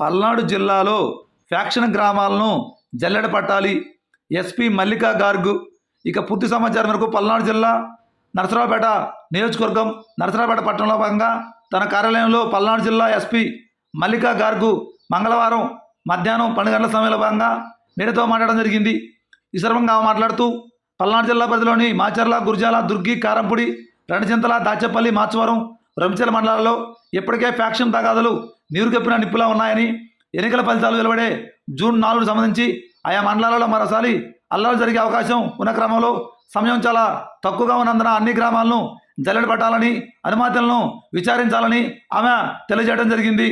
పల్నాడు జిల్లాలో ఫ్యాక్షన్ గ్రామాలను జల్లెడ పట్టాలి. ఎస్పీ మల్లికా గార్గు. ఇక పూర్తి సమాచారం మేరకు పల్నాడు జిల్లా నరసరావుపేట నియోజకవర్గం నరసరావుపేట పట్టణంలో భాగంగా తన కార్యాలయంలో పల్నాడు జిల్లా ఎస్పీ మల్లికా గార్గు మంగళవారం మధ్యాహ్నం పన్నెండు గంటల సమయంలో భాగంగా మీడియాతో మాట్లాడడం జరిగింది. ఈ సందర్భంగా మాట్లాడుతూ పల్నాడు జిల్లా పరిధిలోని మాచర్ల గుర్జాల దుర్గి కారంపూడి రెండచింతల దాచేపల్లి మాచవరం రమిచెల మండలాల్లో ఇప్పటికే ఫ్యాక్షన్ తగాదులు నీరుగప్పిన నిప్పులా ఉన్నాయని ఎన్నికల ఫలితాలు వెలువడే జూన్ నాలుగు సంబంధించి ఆయా మండలాలలో మరోసారి అల్లలు జరిగే అవకాశం ఉన్న క్రమంలో సమయం చాలా తక్కువగా ఉన్నందున అన్ని గ్రామాలను జల్లెడ పట్టాలని అనుమతులను విచారించాలని ఆమె తెలియజేయడం జరిగింది.